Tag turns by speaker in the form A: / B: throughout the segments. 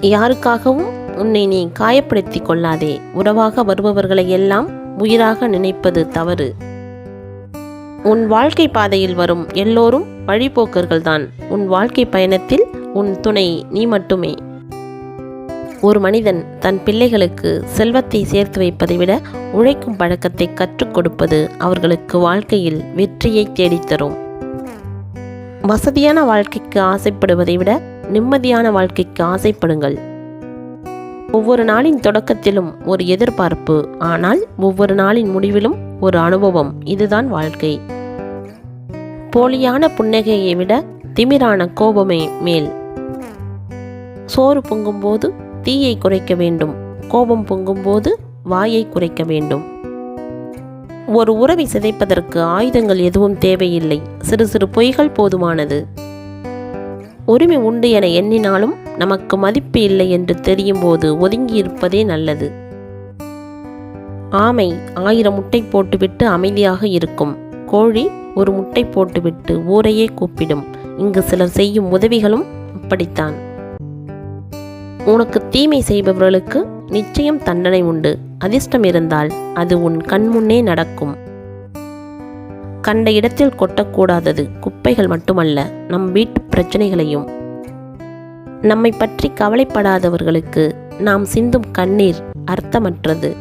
A: யாருக்காகவும் உன்னை நீ காயப்படுத்தி கொள்ளாதே. உறவாக வருபவர்களை எல்லாம் உயிராக நினைப்பது தவறு. உன் வாழ்க்கை பாதையில் வரும் எல்லோரும் வழிபோக்கர்கள்தான். உன் வாழ்க்கை பயணத்தில் உன் துணை நீ மட்டுமே. ஒரு மனிதன் தன் பிள்ளைகளுக்கு செல்வத்தை சேர்த்து வைப்பதை விட உழைக்கும் பழக்கத்தை கற்றுக் கொடுப்பது அவர்களுக்கு வாழ்க்கையில் வெற்றியை தேடித்தரும் வசதியான வாழ்க்கைக்கு ஆசைப்படுவதை விட நிம்மதியான வாழ்க்கைக்கு ஆசைப்படுங்கள். ஒவ்வொரு நாளின் தொடக்கத்திலும் ஒரு எதிர்பார்ப்பு ஆனால் ஒவ்வொரு நாளின் முடிவிலும் ஒரு அனுபவம். இதுதான் வாழ்க்கை. போலியான புன்னகையை விட திமிரான கோபமே மேல். சோறு பொங்கும்போது தீயை குறைக்க வேண்டும். கோபம் பொங்கும்போது வாயை குறைக்க வேண்டும். ஒரு உறவை சிதைப்பதற்கு ஆயுதங்கள் எதுவும் தேவையில்லை. சிறு சிறு பொய்கள் போதுமானது. உரிமை உண்டு என எண்ணினாலும் நமக்கு மதிப்பு இல்லை என்று தெரியும் போது ஒதுங்கி இருப்பதே நல்லது. ஆமை ஆயிரம் முட்டை போட்டுவிட்டு அமைதியாக இருக்கும். கோழி ஒரு முட்டை போட்டுவிட்டு ஊரையே கூப்பிடும். இங்கு சிலர் செய்யும் உதவிகளும் அப்படித்தான். உனக்கு தீமை செய்பவர்களுக்கு நிச்சயம் தண்டனை உண்டு. அதிர்ஷ்டம் இருந்தால் அது உன் கண்முன்னே நடக்கும். கண்ட இடத்தில் கொட்டக்கூடாதது. குப்பைகள் மட்டுமல்ல நம் வீட்டு பிரச்சனைகளையும். நம்மை பற்றி கவலைப்படாதவர்களுக்கு நாம் சிந்தும் கண்ணீர் அர்த்தமற்றது.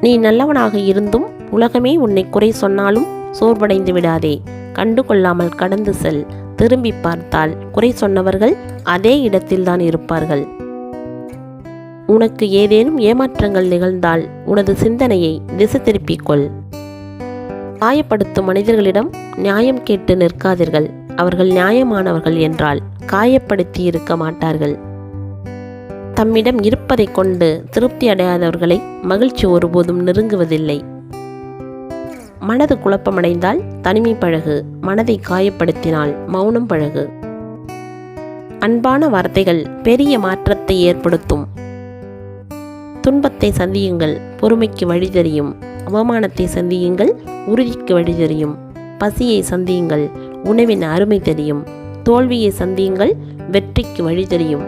A: நீ நல்லவனாக இருந்தும் உலகமே உன்னை குறை சொன்னாலும் சோர்வடைந்து விடாதே. கண்டு கொள்ளாமல் கடந்து செல். திரும்பி பார்த்தால் குறை சொன்னவர்கள் அதே இடத்தில்தான் இருப்பார்கள். உனக்கு ஏதேனும் ஏமாற்றங்கள் நிகழ்ந்தால் உனது சிந்தனையை திசை திருப்பிக் கொள். காயப்படுத்தும் மனிதர்களிடம் நியாயம் கேட்டு நிற்காதீர்கள். அவர்கள் நியாயமானவர்கள் என்றால் காயப்படுத்தி இருக்க மாட்டார்கள். தம்மிடம் இருப்பதைக் கொண்டு திருப்தி அடையாதவர்களை மகிழ்ச்சி ஒருபோதும் நெருங்குவதில்லை. மனது குழப்பமடைந்தால் தனிமை பழகு மனதை காயப்படுத்தினால் மௌனம் பழகு. அன்பான வார்த்தைகள் பெரிய மாற்றத்தை ஏற்படுத்தும். துன்பத்தை சந்தியுங்கள் பொறுமைக்கு வழி தெரியும். அவமானத்தை சந்தியுங்கள் உறுதிக்கு வழி தெரியும். பசியை சந்தியுங்கள் உணவின் அருமை தெரியும். தோல்வியை சந்தியுங்கள் வெற்றிக்கு வழி தெரியும்.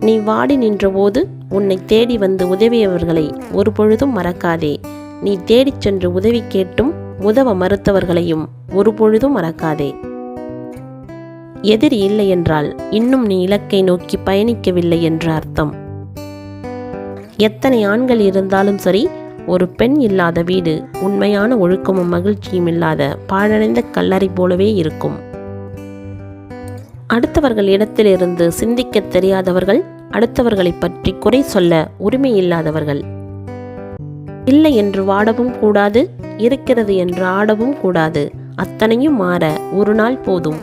A: நீ வாடி நின்றபோது உன்னை தேடி வந்து உதவியவர்களை ஒரு பொழுதும் மறக்காதே. நீ தேடிச் சென்று உதவி கேட்டும் உதவ மறுத்தவர்களையும் ஒரு பொழுதும் மறக்காதே. எதிரி இல்லை என்றால் இன்னும் நீ இலக்கை நோக்கி பயணிக்கவில்லை என்று அர்த்தம். எத்தனை ஆண்கள் இருந்தாலும் சரி ஒரு பெண் இல்லாத வீடு உண்மையான ஒழுக்கமும் மகிழ்ச்சியும் இல்லாத பாழடைந்த கல்லறை போலவே இருக்கும். அடுத்தவர்கள் இடத்திலிருந்து சிந்திக்கத் தெரியாதவர்கள் அடுத்தவர்களை பற்றி குறை சொல்ல உரிமை இல்லாதவர்கள். இல்லை என்று வாடவும் கூடாது இருக்கிறது என்று ஆடவும் கூடாது அத்தனையும் மாற ஒரு நாள் போதும்.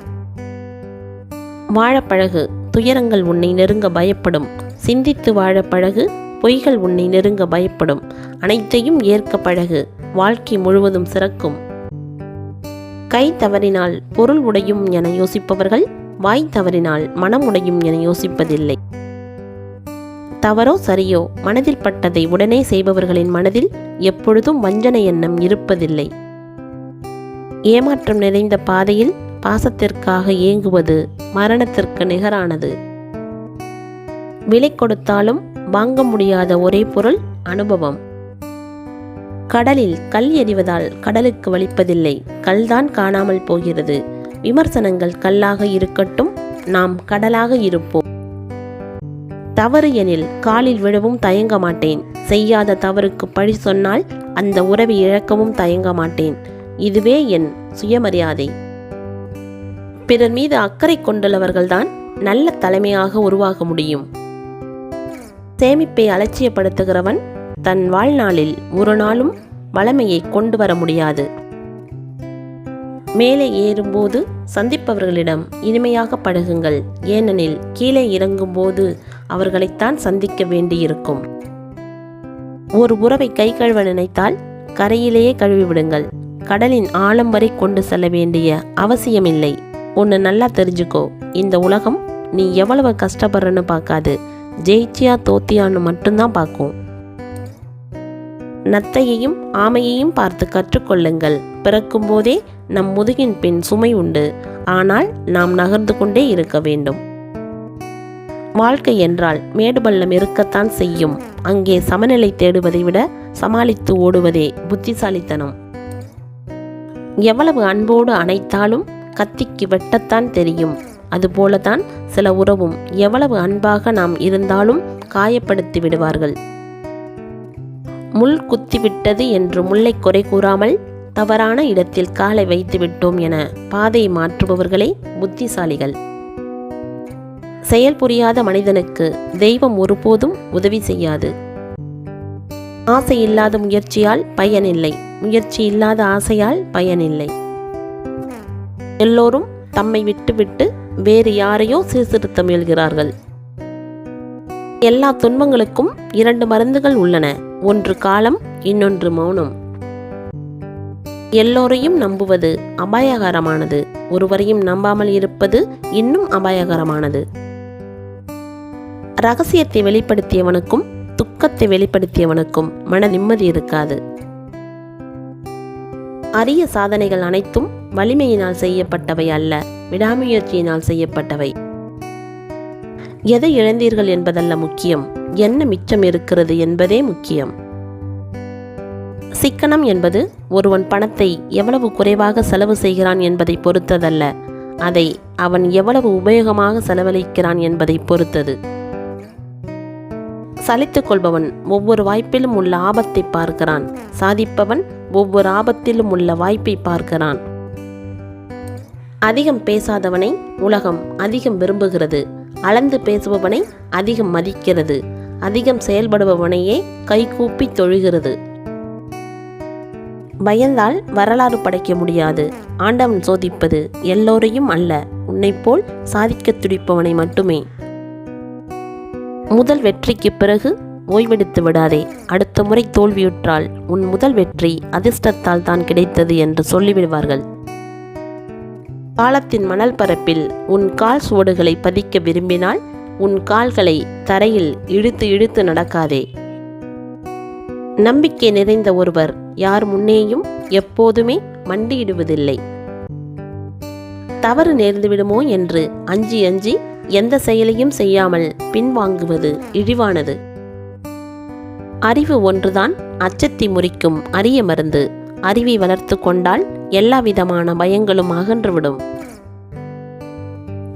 A: வாழப்பழகு துயரங்கள் உன்னை நெருங்க பயப்படும். சிந்தித்து வாழப்பழகு பொய்கள் உன்னை நெருங்க பயப்படும். அனைத்தையும் ஏற்க பழகு. வாழ்க்கை முழுவதும் சிறக்கும். கை தவறினால் பொருள் உடையும் என யோசிப்பவர்கள் வாய் தவறினால் மனம் உடையும் என யோசிப்பதில்லை. தவறோ சரியோ மனதில் பட்டதை உடனே செய்பவர்களின் மனதில் எப்பொழுதும் வஞ்சனை எண்ணம் இருப்பதில்லை. ஏமாற்றம் நிறைந்த பாதையில் பாசத்திற்காக ஏங்குவது மரணத்திற்கு நிகரானது. விலை கொடுத்தாலும் வாங்க முடியாத ஒரே பொருள் அனுபவம். கடலில் கல் எறிவதால் கடலுக்கு வலிப்பதில்லை. கல்தான் காணாமல் போகிறது. விமர்சனங்கள் கல்லாக இருக்கட்டும் நாம் கடலாக இருப்போம். தவறு எனில் காலில் விழவும் தயங்க மாட்டேன். செய்யாத தவறுக்கு பழி சொன்னால் அந்த உறவை இழக்கவும் தயங்க மாட்டேன். இதுவே என் சுயமரியாதை. பிறர் மீது அக்கறை கொண்டுள்ளவர்கள்தான் நல்ல தலைமையாக உருவாக முடியும். சேமிப்பை அலட்சியப்படுத்துகிறவன் தன் வாழ்நாளில் ஒரு நாளும் வளமையை கொண்டு வர முடியாது. மேலே ஏறும்போது சந்திப்பவர்களிடம் இனிமையாக பழகுங்கள். ஏனெனில் கீழே இறங்கும்போது அவர்களைத்தான் சந்திக்க வேண்டியிருக்கும். ஒரு உறவை கை கழுவ நினைத்தால் கரையிலேயே கழுவிவிடுங்கள். கடலின் ஆழம் வரை கொண்டு செல்ல வேண்டிய அவசியமில்லை. ஒன்று நல்லா தெரிஞ்சுக்கோ. இந்த உலகம் நீ எவ்வளவு கஷ்டப்படுறன்னு பார்க்காது. ஜெயிச்சியா தோத்தியான்னு மட்டும்தான் பார்க்கும் நத்தையையும் ஆமையையும் பார்த்து கற்றுக்கொள்ளுங்கள். பிறக்கும்போதே நம் முதுகின் பின் சுமை உண்டு. ஆனால் நாம் நகர்ந்து கொண்டே இருக்க வேண்டும். வாழ்க்கை என்றால் மேடு பள்ளம் இருக்கத்தான் செய்யும். அங்கே சமநிலை தேடுவதை விட சமாளித்து ஓடுவதே புத்திசாலித்தனம். எவ்வளவு அன்போடு அணைத்தாலும் கத்திக்கு வெட்டத்தான் தெரியும். அதுபோலதான் சில உறவும் எவ்வளவு அன்பாக நாம் இருந்தாலும் காயப்படுத்தி விடுவார்கள். முள் குத்திவிட்டது என்று முல்லை குறை கூறாமல் தவறான இடத்தில் காலை வைத்து விட்டோம் என பாதை மாற்றுபவர்களே புத்திசாலிகள். செயல் புரியாத மனிதனுக்கு தெய்வம் ஒருபோதும் உதவி செய்யாது. ஆசை இல்லாத முயற்சியால் பயனில்லை. முயற்சி இல்லாத ஆசையால் பயனில்லை. எல்லோரும் தம்மை விட்டுவிட்டு வேறு யாரையோ சீர்திருத்த முயல்கிறார்கள். எல்லா துன்பங்களுக்கும் இரண்டு மருந்துகள் உள்ளன. ஒன்று காலம் இன்னொன்று மௌனம். எல்லோரையும் நம்புவது அபாயகரமானது. ஒருவரையும் நம்பாமல் இருப்பது இன்னும் அபாயகரமானது. ரகசியத்தை வெளிப்படுத்தியவனுக்கும் துக்கத்தை வெளிப்படுத்தியவனுக்கும் மன நிம்மதி இருக்காது. அரிய சாதனைகள் அனைத்தும் வலிமையினால் செய்யப்பட்டவை அல்ல. விடாமுயற்சியினால் செய்யப்பட்டவை. எதை இழந்தீர்கள் என்பதல்ல முக்கியம். என்ன மிச்சம் இருக்கிறது என்பதே முக்கியம். சிக்கனம் என்பது ஒருவன் பணத்தை எவ்வளவு குறைவாக செலவு செய்கிறான் என்பதை பொறுத்ததல்ல. அதை அவன் எவ்வளவு உபயோகமாக செலவழிக்கிறான் என்பதை பொறுத்தது. சலித்துக் கொள்பவன் ஒவ்வொரு வாய்ப்பிலும் உள்ள ஆபத்தை பார்க்கிறான். சாதிப்பவன் ஒவ்வொரு ஆபத்திலும் உள்ள வாய்ப்பை பார்க்கிறான். அதிகம் பேசாதவனை உலகம் அதிகம் விரும்புகிறது. அளந்து பேசுபவனை அதிகம் மதிக்கிறது. அதிகம் செயல்படுபவனையே கைகூப்பி தொழுகிறது. பயந்தால் வரலாறு படைக்க முடியாது. ஆண்டவன் சோதிப்பது எல்லோரையும் அல்ல உன்னைப்போல் சாதிக்கத் துடிப்பவனை மட்டுமே. முதல் வெற்றிக்கு பிறகு ஓய்வெடுத்து விடாதே. அடுத்த முறை தோல்வியுற்றால் உன் முதல் வெற்றி அதிர்ஷ்டத்தால் தான் கிடைத்தது என்று சொல்லிவிடுவார்கள். பாலத்தின் மணல் பரப்பில் உன் கால் சுவடுகளை பதிக்க விரும்பினால் உன் கால்களை தரையில் இழுத்து இழுத்து நடக்காதே. நம்பிக்கை நிறைந்த ஒருவர் யார் முன்னேயும் எப்போதுமே மண்டியிடுவதில்லை. தவறு நேர்ந்துவிடுமோ என்று அஞ்சி அஞ்சி எந்த செயலையும் செய்யாமல் பின்வாங்குவது இழிவானது. அறிவு ஒன்றுதான் அச்சத்தை முறிக்கும் அரிய மருந்து. அறிவை வளர்த்து கொண்டால் எல்லா விதமான பயங்களும் அகன்றுவிடும்.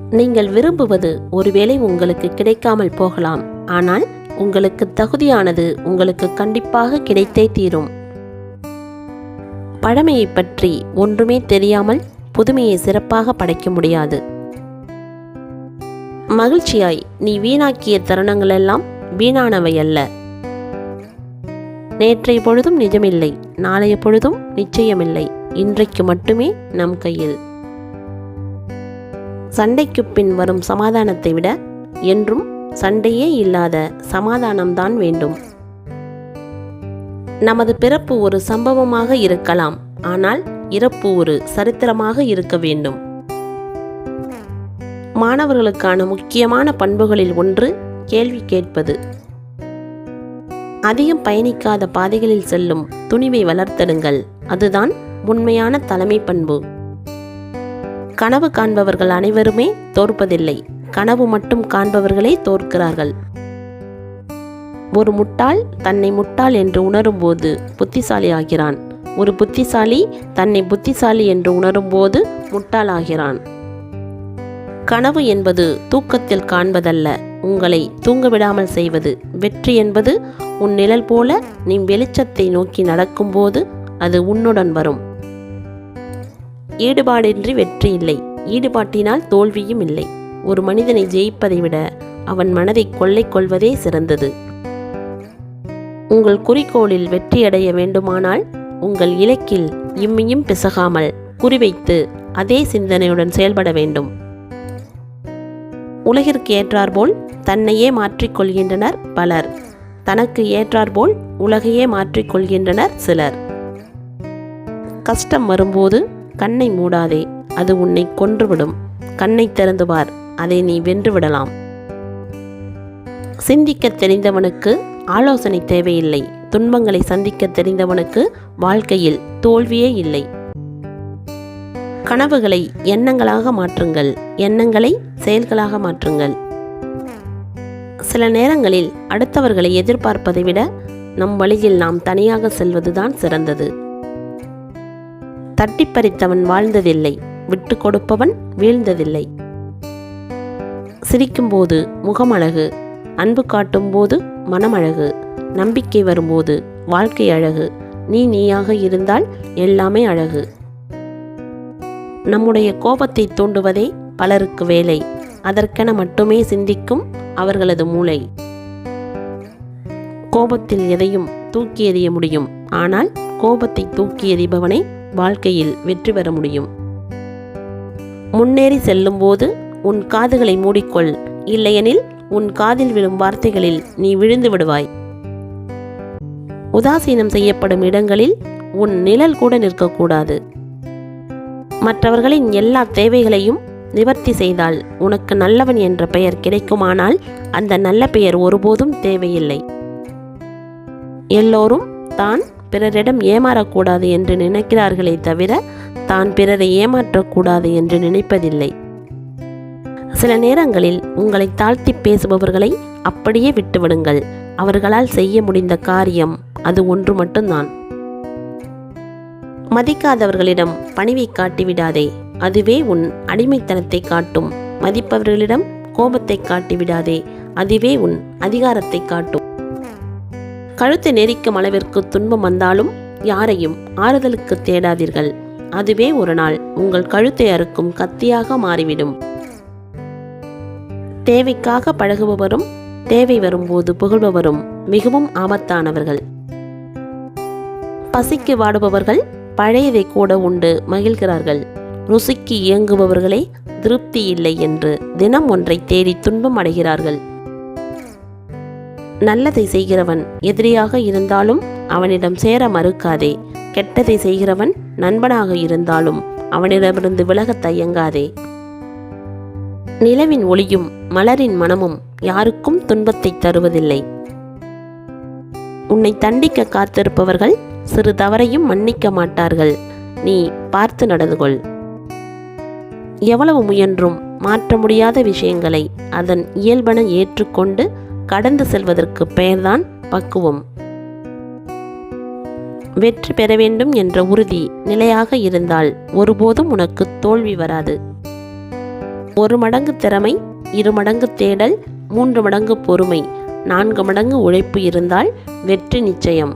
A: நீங்கள் விரும்புவது ஒருவேளை உங்களுக்கு கிடைக்காமல் போகலாம். ஆனால் உங்களுக்கு தகுதியானது உங்களுக்கு கண்டிப்பாக கிடைத்தே தீரும். பழமையை பற்றி ஒன்றுமே தெரியாமல் புதுமையை சிறப்பாக படைக்க முடியாது. மகிழ்ச்சியாய் நீ வீணாக்கிய தருணங்களெல்லாம் வீணானவை அல்ல. நேற்றைய பொழுதும் நிஜமில்லை. நாளைய பொழுதும் நிச்சயமில்லை. இன்றைக்கு மட்டுமே நம் கையில். சண்டைக்கு பின் வரும் சமாதானத்தை விட என்றும் சண்டையே இல்லாத சமாதானம்தான் வேண்டும். நமது பிறப்பு ஒரு சம்பவமாக இருக்கலாம் ஆனால் இறப்பு ஒரு சரித்திரமாக இருக்க வேண்டும். மாணவர்களுக்கான முக்கியமான பண்புகளில் ஒன்று கேள்வி கேட்பது. அதிகம் பயணிக்காத பாதைகளில் செல்லும் துணிவை வளர்த்தெடுங்கள் அதுதான் உண்மையான தலைமை பண்பு. கனவு காண்பவர்கள் அனைவருமே தோற்பதில்லை. கனவு மட்டும் காண்பவர்களே தோற்கிறார்கள். ஒரு முட்டாள் தன்னை முட்டாள் என்று உணரும்போது புத்திசாலி ஆகிறான். ஒரு புத்திசாலி தன்னை புத்திசாலி என்று உணரும்போது முட்டாளாகிறான் கனவு என்பது தூக்கத்தில் காண்பதல்ல உங்களை தூங்கவிடாமல் செய்வது. வெற்றி என்பது உன் நிழல் போல நீ வெளிச்சத்தை நோக்கி நடக்கும்போது அது உன்னுடன் வரும். ஈடுபாடின்றி வெற்றி இல்லை. ஈடுபாட்டினால் தோல்வியும் இல்லை. ஒரு மனிதனை ஜெயிப்பதை விட அவன் மனதை கொள்ளை கொள்வதே சிறந்தது. உங்கள் குறிக்கோளில் வெற்றியடைய வேண்டுமானால் உங்கள் இலக்கில் இம்மியும் பிசகாமல் குறிவைத்து அதே சிந்தனையுடன் செயல்பட வேண்டும். உலகிற்கு ஏற்றாற்போல் தன்னையே மாற்றிக்கொள்கின்றனர் பலர். தனக்கு ஏற்றாற்போல் உலகையே மாற்றிக்கொள்கின்றனர் சிலர். கஷ்டம் வரும்போது கண்ணை மூடாதே அது உன்னை கொன்றுவிடும். கண்ணை திறந்து பார் அதை நீ வென்று விடலாம் சிந்திக்க தெரிந்தவனுக்கு ஆலோசனை தேவையில்லை. துன்பங்களை சந்திக்க தெரிந்தவனுக்கு வாழ்க்கையில் தோல்வியே இல்லை. கனவுகளை எண்ணங்களாக மாற்றுங்கள் எண்ணங்களை செயல்களாக மாற்றுங்கள். சில நேரங்களில் அடுத்தவர்களை எதிர்பார்ப்பதை விட நம் வழியில் நாம் தனியாக செல்வதுதான் சிறந்தது. தட்டி பறித்தவன் வாழ்ந்ததில்லை விட்டு கொடுப்பவன் வீழ்ந்ததில்லை. சிரிக்கும்போது முகமழகு அன்பு காட்டும்போது மனமழகு நம்பிக்கை வரும்போது வாழ்க்கை அழகு நீ நீயாக இருந்தால் எல்லாமே அழகு. நம்முடைய கோபத்தை தூண்டுவதே பலருக்கு வேலை அதற்கென மட்டுமே சிந்திக்கும் அவர்களது மூளை. கோபத்தில் எதையும் தூக்கி எறிய முடியும் ஆனால் கோபத்தை தூக்கி எறிபவனை வாழ்க்கையில் வெற்றி பெற முடியும். முன்னேறி செல்லும்போது உன் காதுகளை மூடிக்கொள். இல்லையெனில் உன் காதில் விழும் வார்த்தைகளில் நீ விழுந்து விடுவாய். உதாசீனம் செய்யப்படும் இடங்களில் உன் நிழல் கூட நிற்கக்கூடாது. மற்றவர்களின் எல்லா தேவைகளையும் நிவர்த்தி செய்தால் உனக்கு நல்லவன் என்ற பெயர் கிடைக்குமானால் அந்த நல்ல பெயர் ஒருபோதும் தேவையில்லை. எல்லோரும் தான் பிறரிடம் ஏமாறக்கூடாது என்று நினைக்கிறார்களே தவிர தான் பிறரை ஏமாற்றக்கூடாது என்று நினைப்பதில்லை. சில நேரங்களில் உங்களை தாழ்த்தி பேசுபவர்களை அப்படியே விட்டுவிடுங்கள். அவர்களால் செய்ய முடிந்த காரியம் அது ஒன்று மட்டும்தான். மதிக்காதவர்களிடம் பணிவை காட்டிவிடாதே அதுவே உன் அடிமைத்தனத்தை காட்டும். மதிப்பவர்களிடம் கோபத்தை காட்டிவிடாதே அதுவே உன் அதிகாரத்தை காட்டும். கழுத்தை நெரிக்கும் அளவிற்கு துன்பம் வந்தாலும் யாரையும் ஆறுதலுக்கு தேடாதீர்கள். அதுவே ஒரு நாள் உங்கள் கழுத்தை அறுக்கும் கத்தியாக மாறிவிடும். தேவைக்காக பழகுபவரும் தேவை வரும்போது புகழ்பவரும் மிகவும் ஆபத்தானவர்கள். பசிக்கு வாடுபவர்கள் பழையதை கூட உண்டு மகிழ்கிறார்கள். ருசிக்கு இயங்குபவர்களே திருப்தி இல்லை என்று தினம் ஒன்றை தேடி துன்பம் அடைகிறார்கள். நல்லதை செய்கிறவன் எதிரியாக இருந்தாலும் அவனிடம் சேர மறுக்காதே. கெட்டதை செய்கிறவன் நண்பனாக இருந்தாலும் அவனிடமிருந்து விலகத் தயங்காதே. நிலவின் ஒளியும் மலரின் மனமும் யாருக்கும் துன்பத்தை தருவதில்லை. உன்னை தண்டிக்க காத்திருப்பவர்கள் சிறு தவறையும் மன்னிக்க மாட்டார்கள். நீ பார்த்து நடந்து கொள் எவ்வளவு முயன்றும் மாற்ற முடியாத விஷயங்களை அதன் இயல்பென ஏற்றுக்கொண்டு கடந்து செல்வதற்கு பெயர்தான் பக்குவம். வெற்றி பெற வேண்டும் என்ற உறுதி நிலையாக இருந்தால் ஒருபோதும் உனக்கு தோல்வி வராது. ஒரு மடங்கு திறமை இரு மடங்கு தேடல் மூன்று மடங்கு பொறுமை நான்கு மடங்கு உழைப்பு இருந்தால் வெற்றி நிச்சயம்.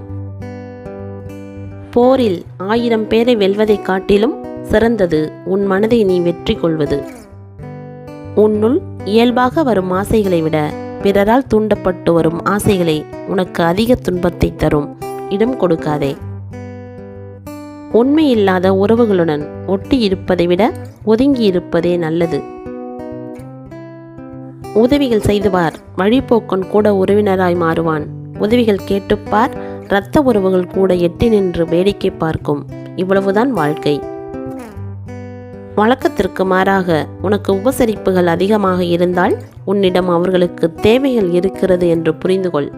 A: போரில் ஆயிரம் பேரை வெல்வதைக் காட்டிலும் சிறந்தது உன் மனதை நீ வெற்றி கொள்வது. உன்னுள் இயல்பாக வரும் ஆசைகளை விட பிறரால் தூண்டப்பட்டு வரும் ஆசைகளை உனக்கு அதிக துன்பத்தை தரும். இடம் கொடுக்காதே. உண்மையில்லாத உறவுகளுடன் ஒட்டி இருப்பதை விட ஒதுங்கி இருப்பதே நல்லது. உதவிகள் செய்துவார் வழிபோக்கன் கூட உறவினராய் மாறுவான். உதவிகள் கேட்டுப்பார். இரத்த உறவுகள் கூட எட்டி நின்று வேடிக்கை பார்க்கும். இவ்வளவுதான் வாழ்க்கை. வழக்கத்திற்கு மாறாக உனக்கு உபசரிப்புகள் அதிகமாக இருந்தால் உன்னிடம் அவர்களுக்கு தேவைகள் இருக்கிறது என்று புரிந்து கொள்